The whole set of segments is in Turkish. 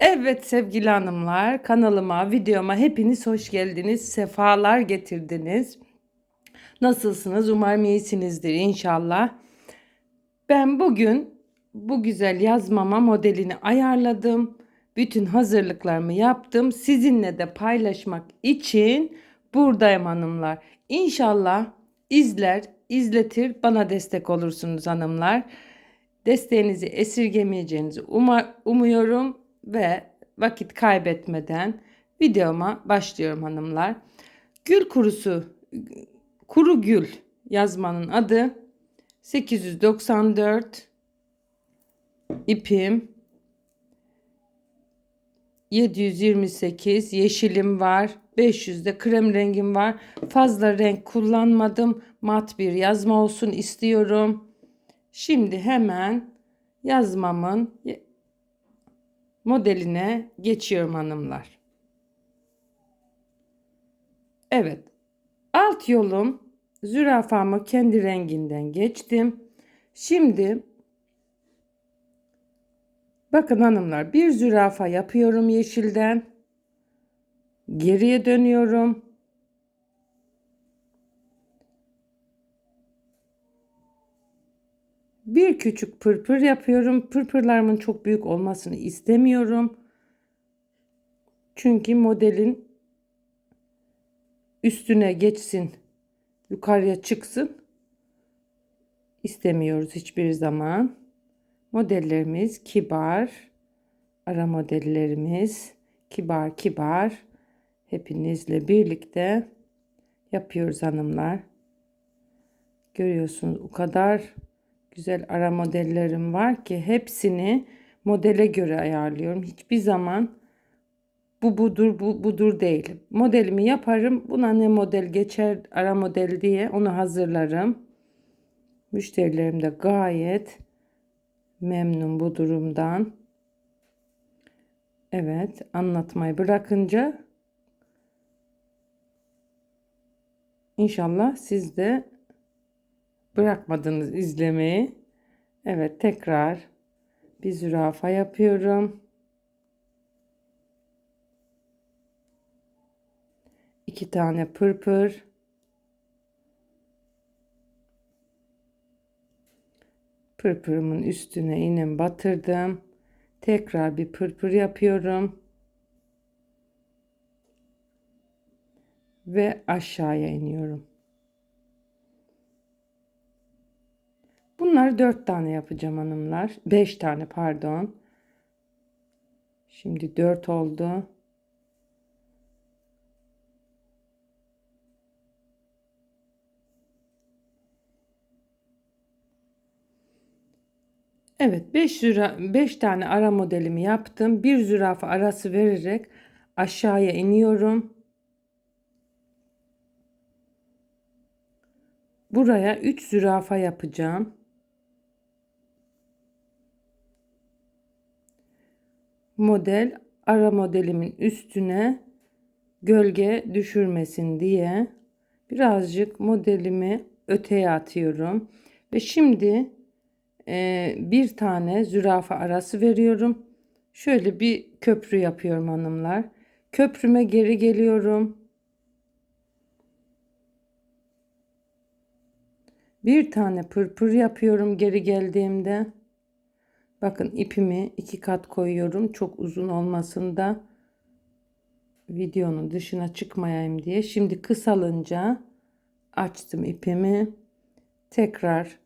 Evet sevgili hanımlar kanalıma videoma hepiniz hoş geldiniz sefalar getirdiniz. Nasılsınız? Umarım iyisinizdir inşallah. Ben bugün bu güzel yazmama modelini ayarladım. Bütün hazırlıklarımı yaptım. Sizinle de paylaşmak için buradayım hanımlar. İnşallah izler izletir bana destek olursunuz hanımlar. Desteğinizi esirgemeyeceğinizi umuyorum ve vakit kaybetmeden videoma başlıyorum hanımlar. Gül kurusu, kuru gül yazmanın adı 894 ipim 728 yeşilim var. 500 de krem rengim var. Fazla renk kullanmadım. Mat bir yazma olsun istiyorum. Şimdi hemen yazmamın modeline geçiyorum hanımlar. Evet. Alt yolum zürafamı kendi renginden geçtim. Şimdi bakın hanımlar bir zürafa yapıyorum yeşilden. Geriye dönüyorum. Bir küçük pırpır yapıyorum. Pırpırlarımın çok büyük olmasını istemiyorum. Çünkü modelin üstüne geçsin, yukarıya çıksın istemiyoruz hiçbir zaman. Modellerimiz kibar, ara modellerimiz kibar kibar hepinizle birlikte yapıyoruz hanımlar. Görüyorsunuz o kadar güzel ara modellerim var ki hepsini modele göre ayarlıyorum. Hiçbir zaman bu budur bu budur değil. Modelimi yaparım. Buna ne model geçer ara model diye onu hazırlarım. Müşterilerim de gayet memnun bu durumdan. Evet, anlatmayı bırakınca inşallah siz de bırakmadınız izlemeyi. Evet tekrar bir zürafa yapıyorum. İki tane pırpır. Pırpırımın üstüne inem batırdım. Tekrar bir pırpır yapıyorum. Ve aşağıya iniyorum. Bunları dört tane yapacağım hanımlar. Beş tane pardon. Şimdi dört oldu. Evet 5 züra 5 tane ara modelimi yaptım. Bir zürafa arası vererek aşağıya iniyorum. Buraya 3 zürafa yapacağım. Model ara modelimin üstüne gölge düşürmesin diye birazcık modelimi öteye atıyorum. Ve şimdi e, bir tane zürafa arası veriyorum. Şöyle bir köprü yapıyorum hanımlar. Köprüme geri geliyorum. Bir tane pırpır yapıyorum geri geldiğimde. Bakın ipimi iki kat koyuyorum. Çok uzun olmasın da videonun dışına çıkmayayım diye. Şimdi kısalınca açtım ipimi. Tekrar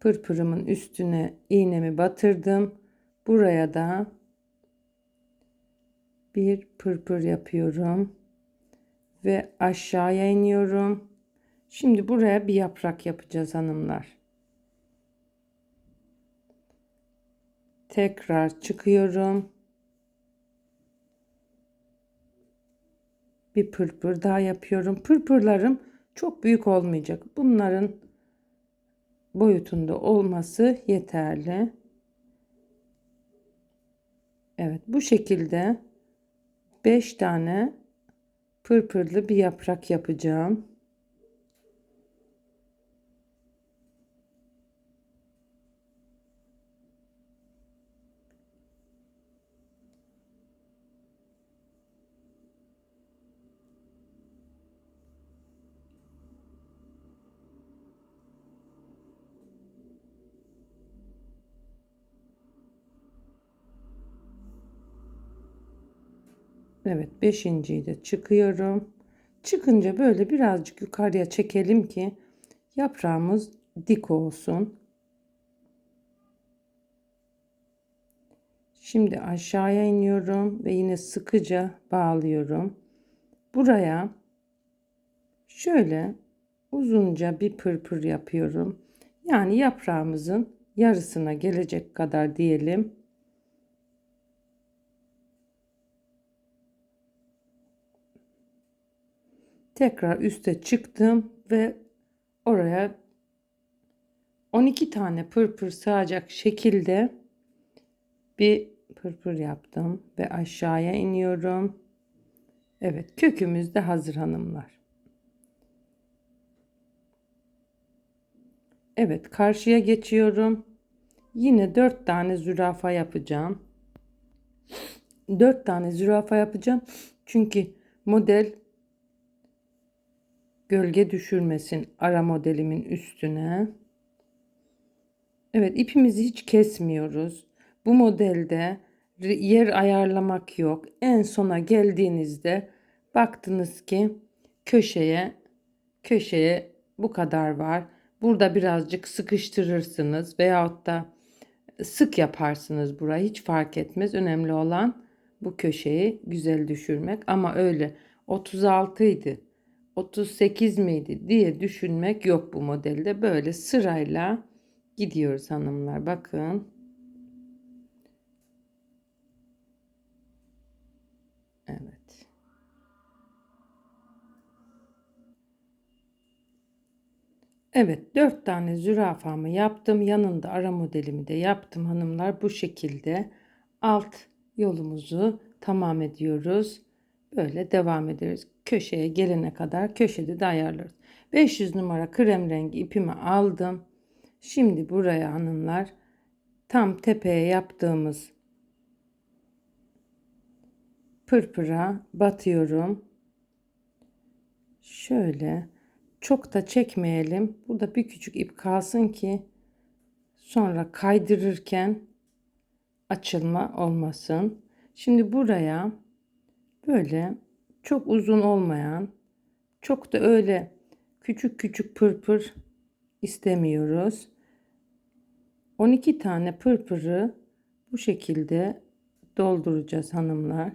pırpırımın üstüne iğnemi batırdım. Buraya da bir pırpır yapıyorum ve aşağıya iniyorum. Şimdi buraya bir yaprak yapacağız hanımlar. Tekrar çıkıyorum. Bir pırpır daha yapıyorum. Pırpırlarım çok büyük olmayacak. Bunların boyutunda olması yeterli. Evet bu şekilde 5 tane pırpırlı bir yaprak yapacağım. Evet beşinciyi de çıkıyorum. Çıkınca böyle birazcık yukarıya çekelim ki yaprağımız dik olsun. Şimdi aşağıya iniyorum ve yine sıkıca bağlıyorum. Buraya şöyle uzunca bir pırpır yapıyorum. Yani yaprağımızın yarısına gelecek kadar diyelim. Tekrar üste çıktım ve oraya 12 tane pırpır sığacak şekilde bir pırpır yaptım ve aşağıya iniyorum. Evet kökümüz de hazır hanımlar. Evet karşıya geçiyorum. Yine 4 tane zürafa yapacağım. 4 tane zürafa yapacağım. Çünkü model gölge düşürmesin ara modelimin üstüne. Evet ipimizi hiç kesmiyoruz. Bu modelde yer ayarlamak yok. En sona geldiğinizde baktınız ki köşeye köşeye bu kadar var. Burada birazcık sıkıştırırsınız veyahut da sık yaparsınız burayı hiç fark etmez. Önemli olan bu köşeyi güzel düşürmek ama öyle 36 idi 38 miydi diye düşünmek yok bu modelde. Böyle sırayla gidiyoruz hanımlar. Bakın. Evet. Evet, dört tane zürafamı yaptım. Yanında ara modelimi de yaptım hanımlar. Bu şekilde alt yolumuzu tamam ediyoruz. Böyle devam ederiz. Köşeye gelene kadar köşede de ayarlarız. 500 numara krem rengi ipimi aldım. Şimdi buraya hanımlar tam tepeye yaptığımız pırpıra batıyorum. Şöyle çok da çekmeyelim. Burada bir küçük ip kalsın ki sonra kaydırırken açılma olmasın. Şimdi buraya böyle çok uzun olmayan, çok da öyle küçük küçük pırpır istemiyoruz. 12 tane pırpırı bu şekilde dolduracağız hanımlar.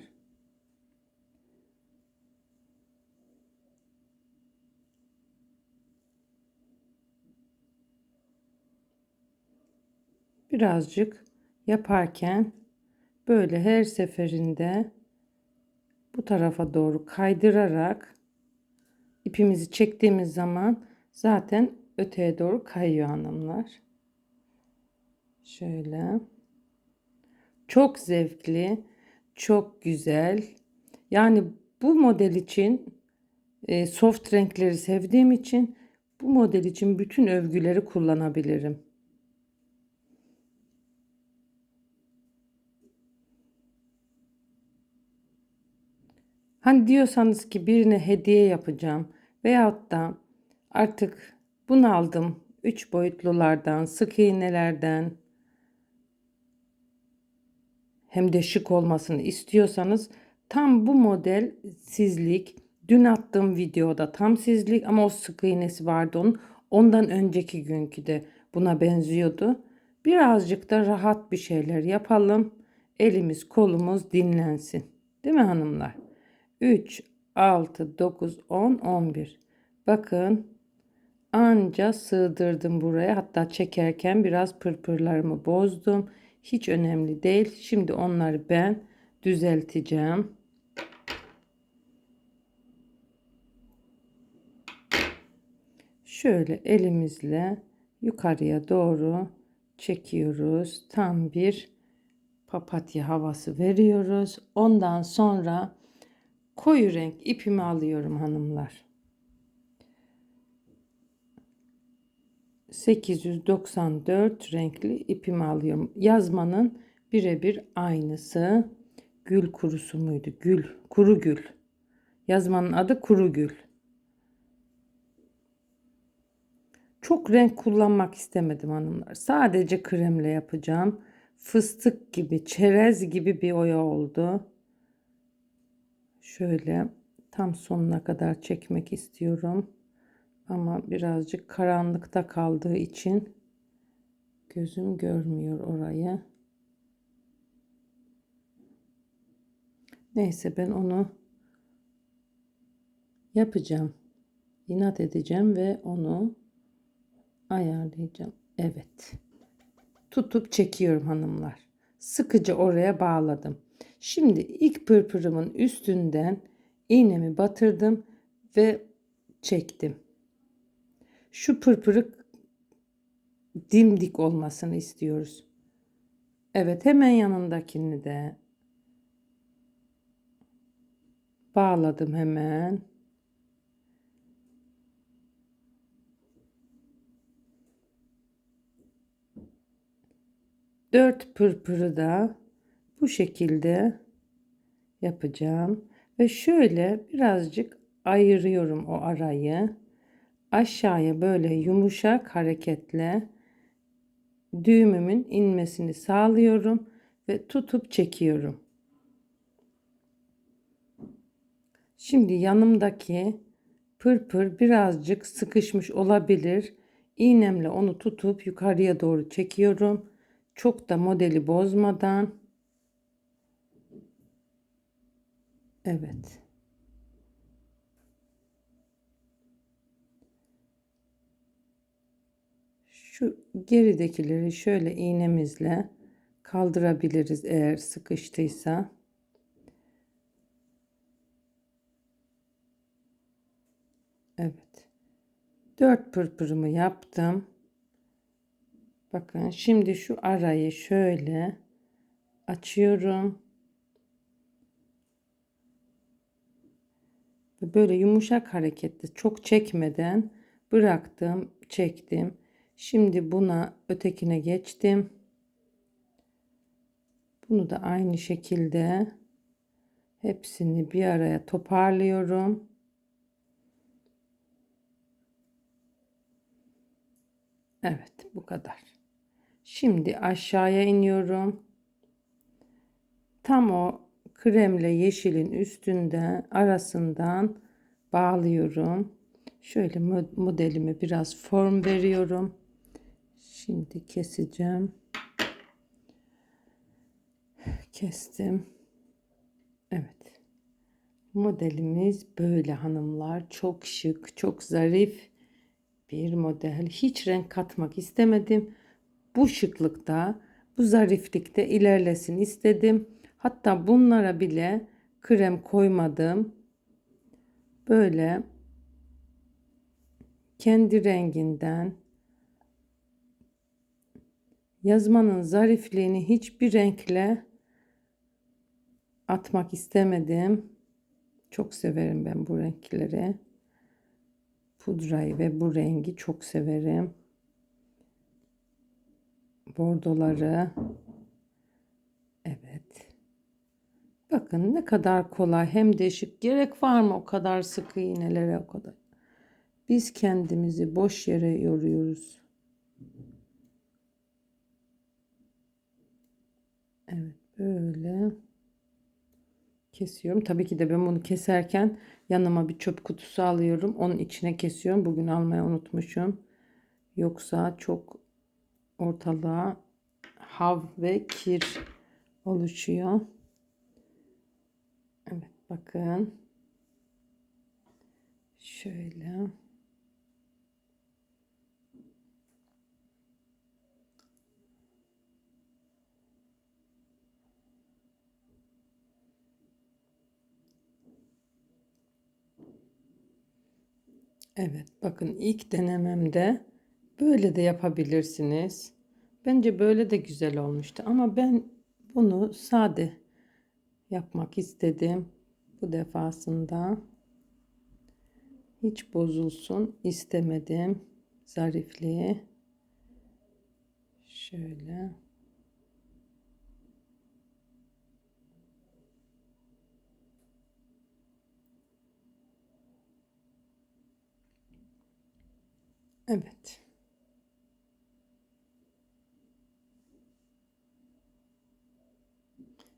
Birazcık yaparken böyle her seferinde bu tarafa doğru kaydırarak ipimizi çektiğimiz zaman zaten öteye doğru kayıyor hanımlar. Şöyle. Çok zevkli, çok güzel. Yani bu model için e, soft renkleri sevdiğim için bu model için bütün övgüleri kullanabilirim. Hani diyorsanız ki birine hediye yapacağım veyahut da artık bunaldım üç boyutlulardan, sık iğnelerden hem de şık olmasını istiyorsanız tam bu model sizlik. Dün attığım videoda tam sizlik ama o sık iğnesi vardı onun. Ondan önceki günkü de buna benziyordu. Birazcık da rahat bir şeyler yapalım. Elimiz kolumuz dinlensin. Değil mi hanımlar? 3, 6, 9, 10, 11. Bakın anca sığdırdım buraya. Hatta çekerken biraz pırpırlarımı bozdum. Hiç önemli değil. Şimdi onları ben düzelteceğim. Şöyle elimizle yukarıya doğru çekiyoruz. Tam bir papatya havası veriyoruz. Ondan sonra koyu renk ipimi alıyorum hanımlar. 894 renkli ipimi alıyorum. Yazmanın birebir aynısı. Gül kurusu muydu? Gül, kuru gül. Yazmanın adı kuru gül. Çok renk kullanmak istemedim hanımlar. Sadece kremle yapacağım. Fıstık gibi, çerez gibi bir oya oldu. Şöyle tam sonuna kadar çekmek istiyorum. Ama birazcık karanlıkta kaldığı için gözüm görmüyor orayı. Neyse ben onu yapacağım. İnat edeceğim ve onu ayarlayacağım. Evet. Tutup çekiyorum hanımlar. Sıkıca oraya bağladım. Şimdi ilk pırpırımın üstünden iğnemi batırdım ve çektim. Şu pırpırı dimdik olmasını istiyoruz. Evet hemen yanındakini de bağladım hemen. Dört pırpırı da bu şekilde yapacağım. Ve şöyle birazcık ayırıyorum o arayı. Aşağıya böyle yumuşak hareketle düğümümün inmesini sağlıyorum ve tutup çekiyorum. Şimdi yanımdaki pırpır birazcık sıkışmış olabilir. İğnemle onu tutup yukarıya doğru çekiyorum. Çok da modeli bozmadan. Evet. Şu geridekileri şöyle iğnemizle kaldırabiliriz eğer sıkıştıysa. Evet. Dört pırpırımı yaptım. Bakın şimdi şu arayı şöyle açıyorum. Böyle yumuşak hareketli çok çekmeden bıraktım, çektim. Şimdi buna ötekine geçtim. Bunu da aynı şekilde hepsini bir araya toparlıyorum. Evet, bu kadar. Şimdi aşağıya iniyorum. Tam o kremle yeşilin üstünde arasından bağlıyorum. Şöyle modelimi biraz form veriyorum. Şimdi keseceğim. Kestim. Evet. Modelimiz böyle hanımlar. Çok şık, çok zarif bir model. Hiç renk katmak istemedim. Bu şıklıkta, bu zariflikte ilerlesin istedim. Hatta bunlara bile krem koymadım. Böyle kendi renginden yazmanın zarifliğini hiçbir renkle atmak istemedim. Çok severim ben bu renkleri. Pudrayı ve bu rengi çok severim. Bordoları. Evet. Bakın ne kadar kolay hem de şık. Gerek var mı o kadar sıkı iğnelere o kadar. Biz kendimizi boş yere yoruyoruz. Evet böyle kesiyorum. Tabii ki de ben bunu keserken yanıma bir çöp kutusu alıyorum. Onun içine kesiyorum. Bugün almayı unutmuşum. Yoksa çok ortalığa hav ve kir oluşuyor. Bakın. Şöyle. Evet bakın ilk denememde böyle de yapabilirsiniz. Bence böyle de güzel olmuştu ama ben bunu sade yapmak istedim bu defasında. Hiç bozulsun istemedim zarifliği. Şöyle. Evet.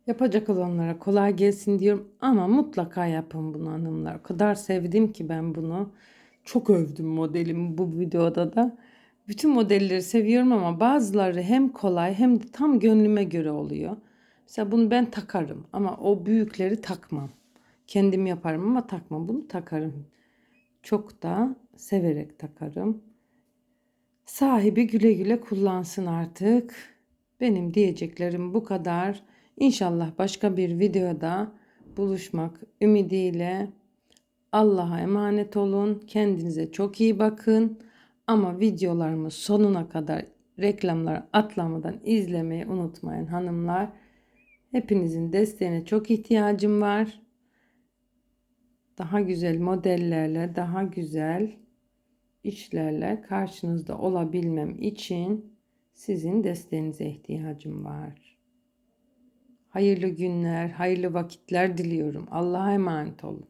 Yapacak olanlara kolay gelsin diyorum ama mutlaka yapın bunu hanımlar. O kadar sevdim ki ben bunu. Çok övdüm modelimi bu videoda da. Bütün modelleri seviyorum ama bazıları hem kolay hem de tam gönlüme göre oluyor. Mesela bunu ben takarım ama o büyükleri takmam. Kendim yaparım ama takmam. Bunu takarım. Çok da severek takarım. Sahibi güle güle kullansın artık. Benim diyeceklerim bu kadar. İnşallah başka bir videoda buluşmak ümidiyle Allah'a emanet olun. Kendinize çok iyi bakın. Ama videolarımı sonuna kadar reklamları atlamadan izlemeyi unutmayın hanımlar. Hepinizin desteğine çok ihtiyacım var. Daha güzel modellerle, daha güzel işlerle karşınızda olabilmem için sizin desteğinize ihtiyacım var. Hayırlı günler, hayırlı vakitler diliyorum. Allah'a emanet olun.